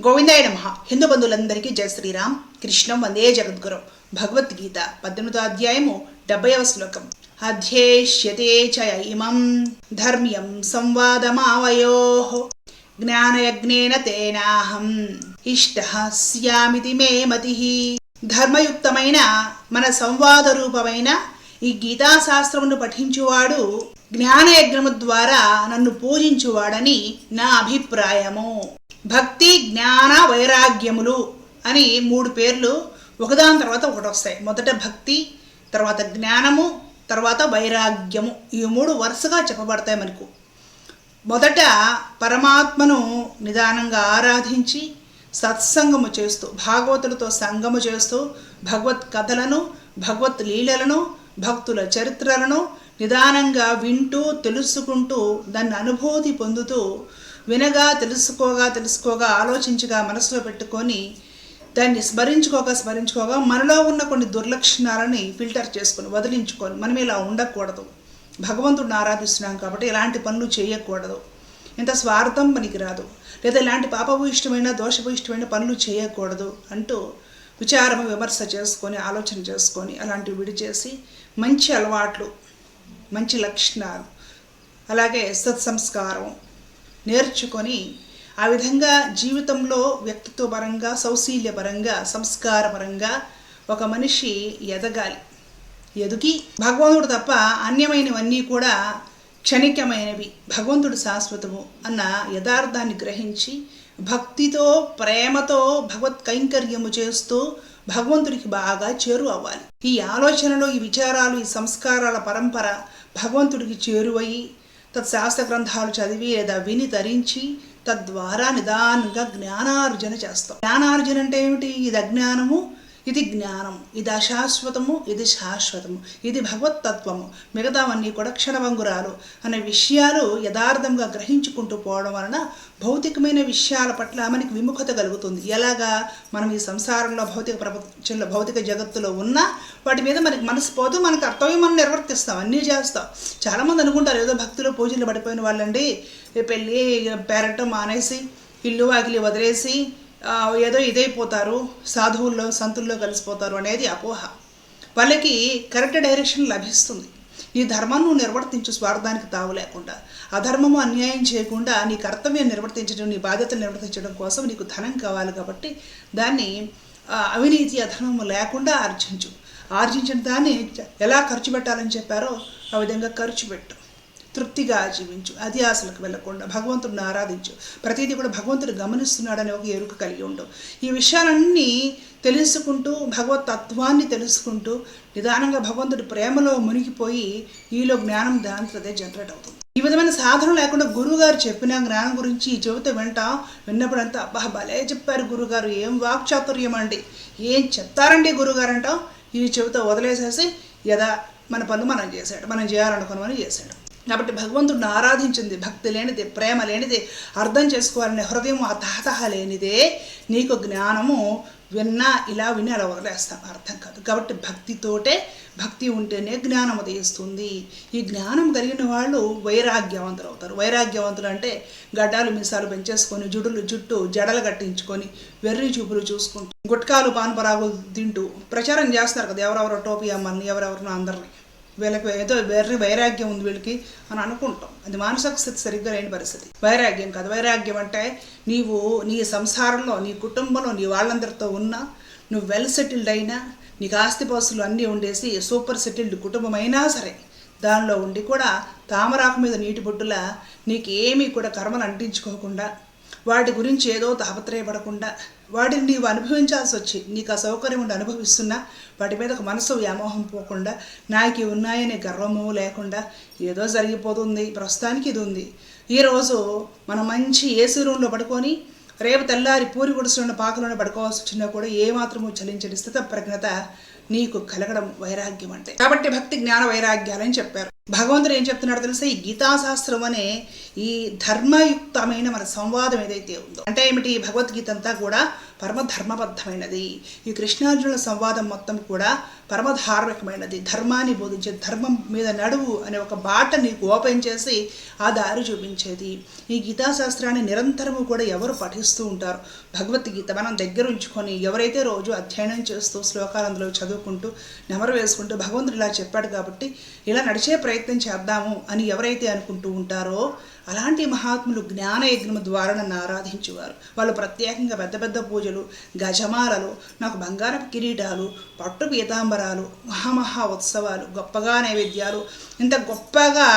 గోవిందాయ నమ. హిందూ బంధువులందరికీ జయ శ్రీరామ్. కృష్ణం వందే జగద్గురు. భగవద్గీత పద్దెనిమిదో అధ్యాయము డెబ్బైవ శ్లోకం. అధ్యేష్యతే చ ఇమం ధర్మ్యం సంవాదమావయో. జ్ఞానయజ్ఞేన తేనాహం. ఇష్ట స్యామితి మే మతి. ధర్మయుక్తమైన మన సంవాద రూపమైన ఈ గీతాశాస్త్రమును పఠించువాడు జ్ఞానయజ్ఞము ద్వారా నన్ను పూజించువాడని నా అభిప్రాయము. భక్తి జ్ఞాన వైరాగ్యములు అని మూడు పేర్లు ఒకదాని తర్వాత ఒకటి వస్తాయి. మొదట భక్తి తర్వాత జ్ఞానము తర్వాత వైరాగ్యము. ఈ మూడు వరుసగా చెప్పబడతాయి మనకు. మొదట పరమాత్మను నిదానంగా ఆరాధించి సత్సంగము చేస్తూ భాగవతులతో సంగము చేస్తూ భగవత్ కథలను భగవత్ లీలలను భక్తుల చరిత్రలను నిదానంగా వింటూ తెలుసుకుంటూ దాన్ని అనుభూతి పొందుతూ వినగా తెలుసుకోగా తెలుసుకోగా ఆలోచించగా మనసులో పెట్టుకొని దాన్ని స్మరించుకోగా స్మరించుకోగా మనలో ఉన్న కొన్ని దుర్లక్షణాలని ఫిల్టర్ చేసుకొని వదిలించుకొని మనం ఇలా ఉండకూడదు. భగవంతుడిని ఆరాధిస్తున్నాం కాబట్టి ఇలాంటి పనులు చేయకూడదు. ఇంత స్వార్థం పనికిరాదు లేదా ఇలాంటి పాపభూయిష్టమైన దోషభూయిష్టమైన పనులు చేయకూడదు అంటూ విచారము విమర్శ చేసుకొని ఆలోచన చేసుకొని అలాంటివి విడిచేసి మంచి అలవాట్లు మంచి లక్షణాలు అలాగే సత్సంస్కారం నేర్చుకొని ఆ విధంగా జీవితంలో వ్యక్తిత్వపరంగా సౌశీల్యపరంగా సంస్కారపరంగా ఒక మనిషి ఎదగాలి. ఎదిగి భగవంతుడు తప్ప అన్యమైనవన్నీ కూడా క్షణికమైనవి. భగవంతుడు శాశ్వతము అన్న యథార్థాన్ని గ్రహించి భక్తితో ప్రేమతో భగవత్ కైంకర్యము చేస్తూ భగవంతుడికి బాగా చేరు అవ్వాలి. ఈ ఆలోచనలు ఈ విచారాలు ఈ సంస్కారాల పరంపర భగవంతుడికి చేరువయి తత్శాస్త్ర గ్రంథాలు చదివి లేదా విని ధరించి తద్వారా నిదానంగా జ్ఞానార్జన చేస్తాం. జ్ఞానార్జన అంటే ఏమిటి? ఇది అజ్ఞానము ఇది జ్ఞానం ఇది అశాశ్వతము ఇది శాశ్వతము ఇది భగవత్తత్వము. మిగతావన్నీ కూడా క్షణభంగురాలు అనే విషయాలు యథార్థంగా గ్రహించుకుంటూ పోవడం వలన భౌతికమైన విషయాల పట్ల మనకి విముఖత కలుగుతుంది. ఎలాగా? మనం ఈ సంసారంలో భౌతిక ప్రపంచంలో భౌతిక జగత్తులో ఉన్నా వాటి మీద మనకి మనసు పోతూ మనకు కర్తవ్యం మనం నిర్వర్తిస్తాం అన్నీ చేస్తాం. చాలామంది అనుకుంటారు ఏదో భక్తిలో పూజలు పడిపోయిన వాళ్ళండి పెళ్ళి పెరటం మానేసి ఇల్లు వాకిలి వదిలేసి ఏదో ఇదైపోతారు సాధువుల్లో సంతుల్లో కలిసిపోతారు అనేది అపోహ. వాళ్ళకి కరెక్ట్ డైరెక్షన్ లభిస్తుంది. నీ ధర్మం నువ్వు నిర్వర్తించు స్వార్థానికి తావు లేకుండా. అధర్మము అన్యాయం చేయకుండా నీ కర్తవ్యం నిర్వర్తించడం నీ బాధ్యతలు నిర్వర్తించడం కోసం నీకు ధనం కావాలి కాబట్టి దాన్ని అవినీతి అధర్మము లేకుండా ఆర్జించు. ఆర్జించిన దాన్ని ఎలా ఖర్చు పెట్టాలని చెప్పారో ఆ విధంగా ఖర్చు పెట్టు. తృప్తిగా జీవించు. అది ఆశలకు వెళ్ళకుండా భగవంతుడిని ఆరాధించు. ప్రతిదీ కూడా భగవంతుడు గమనిస్తున్నాడని ఒక ఎరుక కలిగి ఉండు. ఈ విషయాలన్నీ తెలుసుకుంటూ భగవత్ తత్వాన్ని తెలుసుకుంటూ నిదానంగా భగవంతుడి ప్రేమలో మునిగిపోయి ఈలో జ్ఞానం దాంట్లో జనరేట్ అవుతుంది. ఈ విధమైన సాధన లేకుండా గురువుగారు చెప్పిన జ్ఞానం గురించి ఈ చెబితే వింటాం విన్నప్పుడంతా అబ్బా భలే చెప్పారు గురుగారు ఏం వాక్చాతుర్యం అండి? ఏం చెప్తారండి గురుగారు అంటాం ఈ చెబితే వదిలేసేసి యదా మన పనులు మనం చేశాడు మనం చేయాలనుకున్నవని చేశాడు కాబట్టి భగవంతుడిని ఆరాధించింది భక్తి లేనిదే ప్రేమ లేనిదే అర్థం చేసుకోవాలనే హృదయం అతహతహ లేనిదే నీకు జ్ఞానము విన్నా ఇలా విని అలా వదిలేస్తాం. అర్థం కాదు. కాబట్టి భక్తితోటే భక్తి ఉంటేనే జ్ఞానం ఉదయిస్తుంది ఈ జ్ఞానం కలిగిన వాళ్ళు వైరాగ్యవంతులు అవుతారు. వైరాగ్యవంతులు అంటే గడ్డాలు మిసాలు పెంచేసుకొని జుడులు జుట్టు జడలు కట్టించుకొని వెర్రి చూపులు చూసుకుంటూ గుట్కాలు పాన్పరాగులు తింటూ ప్రచారం చేస్తారు కదా ఎవరెవరో టోపీ అమ్మని ఎవరెవరినో అందరిని. వీళ్ళకి ఏదో వేర్రి వైరాగ్యం ఉంది వీళ్ళకి అని అనుకుంటాం. అది మానసిక స్థితి సరిగ్గా లేని పరిస్థితి. వైరాగ్యం కాదు. వైరాగ్యం అంటే నీవు నీ సంసారంలో నీ కుటుంబంలో నీ వాళ్ళందరితో ఉన్నా నువ్వు వెల్ సెటిల్డ్ అయినా నీకు ఆస్తిపాస్తులు అన్నీ ఉండేసి సూపర్ సెటిల్డ్ కుటుంబం అయినా సరే దానిలో ఉండి కూడా తామరాకు మీద నీటి బొడ్డులా నీకు ఏమీ కూడా కర్మలు అంటించుకోకుండా వాటి గురించి ఏదో తాపత్రయపడకుండా వాటిని నీవు అనుభవించాల్సి వచ్చి నీకు ఆ సౌకర్యం ఉండి అనుభవిస్తున్నా వాటి మీద ఒక మనసు వ్యామోహం పోకుండా నాకు ఇవి ఉన్నాయనే గర్వము లేకుండా ఏదో జరిగిపోతుంది ప్రస్తుతానికి ఇది ఉంది. ఈరోజు మనం మంచి ఏసీ రూమ్లో పడుకొని రేపు తెల్లారి పూరి గుడిసిన పాకలోనే పడుకోవాల్సి వచ్చినా కూడా ఏమాత్రము చలించని స్థిత ప్రజ్ఞత నీకు కలగడం వైరాగ్యం అంటే కాబట్టి భక్తి జ్ఞాన వైరాగ్యాలని చెప్పారు. భగవంతుడు ఏం చెప్తున్నాడు తెలిసే? ఈ గీతాశాస్త్రం అనే ఈ ధర్మయుక్తమైన మన సంవాదం ఏదైతే ఉందో. అంటే ఏమిటి? ఈ భగవద్గీత అంతా కూడా పరమధర్మబద్ధమైనది. ఈ కృష్ణార్జునుల సంవాదం మొత్తం కూడా పరమధార్మికమైనది. ధర్మాన్ని బోధించే ధర్మం మీద నడువు అనే ఒక బాట నీకు ఓపెన్ చేసి ఆ దారి చూపించేది. ఈ గీతాశాస్త్రాన్ని నిరంతరము కూడా ఎవరు పఠిస్తూ ఉంటారు? భగవద్గీత మనం దగ్గర ఉంచుకొని ఎవరైతే రోజు అధ్యయనం చేస్తూ శ్లోకాలు అందులో చదువుకుంటూ నెమరు వేసుకుంటూ భగవంతుడు ఇలా చెప్పాడు కాబట్టి ఇలా నడిచే ప్రయత్నం చేద్దాము అని ఎవరైతే అనుకుంటూ ఉంటారో అలాంటి మహాత్ములు జ్ఞానయజ్ఞము ద్వారా నన్ను ఆరాధించేవారు. వాళ్ళు ప్రత్యేకంగా పెద్ద పెద్ద పూజ పూజలు గజమాలలు నాకు బంగారపు కిరీటాలు పట్టు పీతాంబరాలు మహామహా ఉత్సవాలు గొప్పగా నైవేద్యాలు ఇంత గొప్పగా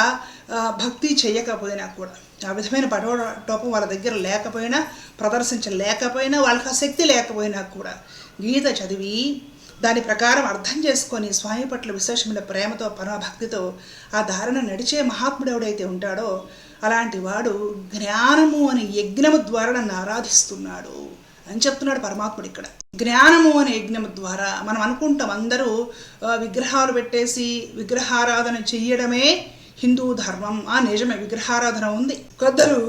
భక్తి చేయకపోయినా కూడా ఆ విధమైన పటోటోపం వాళ్ళ దగ్గర లేకపోయినా ప్రదర్శించలేకపోయినా వాళ్ళకి ఆ శక్తి లేకపోయినా కూడా గీత చదివి దాని ప్రకారం అర్థం చేసుకొని స్వామి పట్ల విశేషమైన ప్రేమతో పరమభక్తితో ఆ ధారణ నడిచే మహాత్ముడు ఎవడైతే ఉంటాడో అలాంటి వాడు జ్ఞానము అనే యజ్ఞము ద్వారా నన్ను ఆరాధిస్తున్నాడు. అని చెప్తున్నాడు పరమాత్ముడు ఇక్కడ. జ్ఞానము అనే యజ్ఞము ద్వారా మనం అనుకుంటాం అందరూ విగ్రహాలు పెట్టేసి విగ్రహారాధన చెయ్యడమే హిందూ ధర్మం. ఆ నిజమే విగ్రహారాధన ఉంది. కొందరు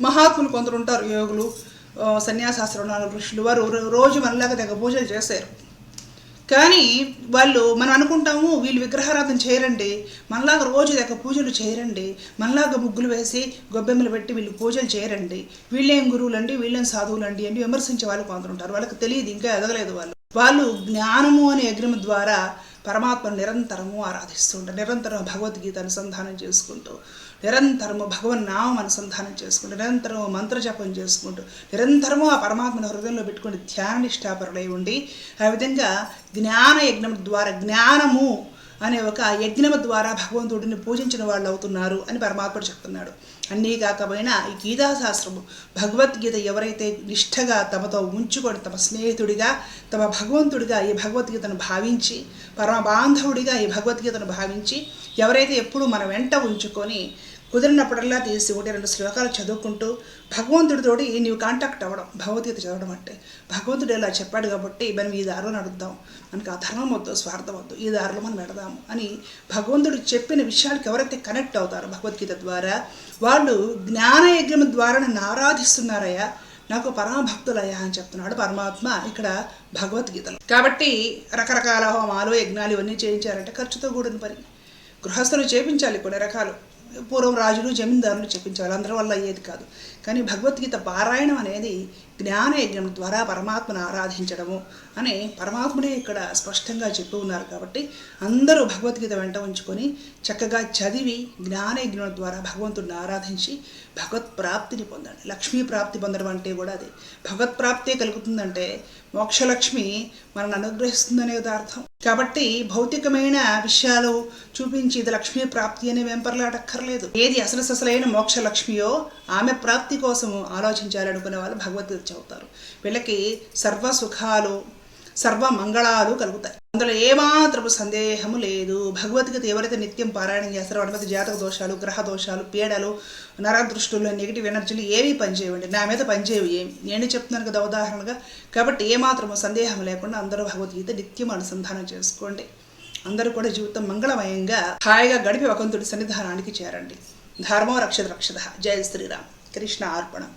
మహాత్ములు కొందరు ఉంటారు యోగులు సన్యాసాస్త్రం ఋషులు వారు రోజు మనలాగా తెగ పూజలు చేశారు కానీ వాళ్ళు మనం అనుకుంటాము వీళ్ళు విగ్రహారాధన చేయరండి. మనలాగా రోజు దగ్గర పూజలు చేయరండి. మనలాగా ముగ్గులు వేసి గొబ్బెమ్మలు పెట్టి వీళ్ళు పూజలు చేయరండి. వీళ్ళేం గురువులండి? వీళ్ళేం సాధువులండి? అని విమర్శించే వాళ్ళు కొందరు ఉంటారు. వాళ్ళకి తెలియదు ఇంకా ఎదగలేదు వాళ్ళు. వాళ్ళు జ్ఞానము అనే అగ్రిమ ద్వారా పరమాత్మను నిరంతరము ఆరాధిస్తుంటారు నిరంతరం భగవద్గీత అనుసంధానం చేసుకుంటూ నిరంతరము భగవన్ నామం అనుసంధానం చేసుకుంటూ నిరంతరము మంత్రజపం చేసుకుంటూ నిరంతరము ఆ పరమాత్మను హృదయంలో పెట్టుకుని ధ్యాన నిష్టాపరులై ఉండి ఆ విధంగా జ్ఞాన యజ్ఞం ద్వారా జ్ఞానము అనే ఒక యజ్ఞము ద్వారా భగవంతుడిని పూజించిన వాళ్ళు అవుతున్నారు అని పరమాత్ముడు చెప్తున్నాడు. అన్నీ కాకపోయినా ఈ గీతాశాస్త్రము భగవద్గీత ఎవరైతే నిష్ఠగా తమతో ఉంచుకొని తమ స్నేహితుడిగా తమ భగవంతుడిగా ఈ భగవద్గీతను భావించి పరమ బాంధవుడిగా ఈ భగవద్గీతను భావించి ఎవరైతే ఎప్పుడు మన వెంట ఉంచుకొని కుదిరినప్పుడల్లా తీసి ఒకటి రెండు శ్లోకాలు చదువుకుంటూ భగవంతుడితోటి నీవు కాంటాక్ట్ అవ్వడం భగవద్గీత చదవడం అంటే భగవంతుడు ఇలా చెప్పాడు కాబట్టి మనం ఈ దారిలో నడుద్దాం. మనకి ఆ ధర్మం వద్దు స్వార్థం వద్దు ఈ దారిలో మనం పెడదాము అని భగవంతుడు చెప్పిన విషయాలకు ఎవరైతే కనెక్ట్ అవుతారో భగవద్గీత ద్వారా వాళ్ళు జ్ఞానయజ్ఞం ద్వారా నన్ను ఆరాధిస్తున్నారయ్యా నాకు పరమభక్తులయ్యా అని చెప్తున్నాడు పరమాత్మ ఇక్కడ భగవద్గీతలో. కాబట్టి రకరకాల హోమాలు యజ్ఞాలు ఇవన్నీ చేయించారంటే ఖర్చుతో కూడిన పని. గృహస్థులు చేపించాలి కొన్ని రకాలు. పూర్వం రాజులు జమీందారులు చెప్పించాలి అందరి వల్ల అయ్యేది కాదు. కానీ భగవద్గీత పారాయణం అనేది జ్ఞాన యజ్ఞం ద్వారా పరమాత్మను ఆరాధించడము అని పరమాత్ముడే ఇక్కడ స్పష్టంగా చెప్పి ఉన్నారు కాబట్టి అందరూ భగవద్గీత వెంట ఉంచుకొని చక్కగా చదివి జ్ఞాన యజ్ఞం ద్వారా భగవంతుడిని ఆరాధించి భగవత్ ప్రాప్తిని పొందండి. లక్ష్మీ ప్రాప్తి పొందడం అంటే కూడా అది. భగవత్ ప్రాప్తే కలుగుతుందంటే మోక్షలక్ష్మి మనల్ని అనుగ్రహిస్తుందనేది అర్థం. కాబట్టి భౌతికమైన విషయాలు చూపించి ఇది లక్ష్మీ ప్రాప్తి అనే వెంపర్లాడక్కర్లేదు ఏది అసలు అసలైన మోక్ష లక్ష్మియో ఆమె ప్రాప్తి కోసం ఆలోచించాలనుకునే వాళ్ళు భగవద్గీత చదువుతారు. వీళ్ళకి సర్వ సుఖాలు సర్వ మంగళాలు కలుగుతాయి. అందులో ఏమాత్రపు సందేహము లేదు. భగవద్గీత ఎవరైతే నిత్యం పారాయణం చేస్తారో వాటి మీద జాతక దోషాలు గ్రహ దోషాలు పీడలు నరదృష్టులు నెగిటివ్ ఎనర్జీలు ఏవి పనిచేయండి నా మీద పనిచేయవు ఏమి. నేను చెప్తున్నాను కదా ఉదాహరణగా. కాబట్టి ఏమాత్రము సందేహం లేకుండా అందరూ భగవద్గీత నిత్యం అనుసంధానం చేసుకోండి. అందరూ కూడా జీవితం మంగళమయంగా హాయిగా గడిపి వకంతుడి సన్నిధానానికి చేరండి. ధర్మో రక్షత రక్షత. జయ శ్రీరామ్. కృష్ణ అర్పణం.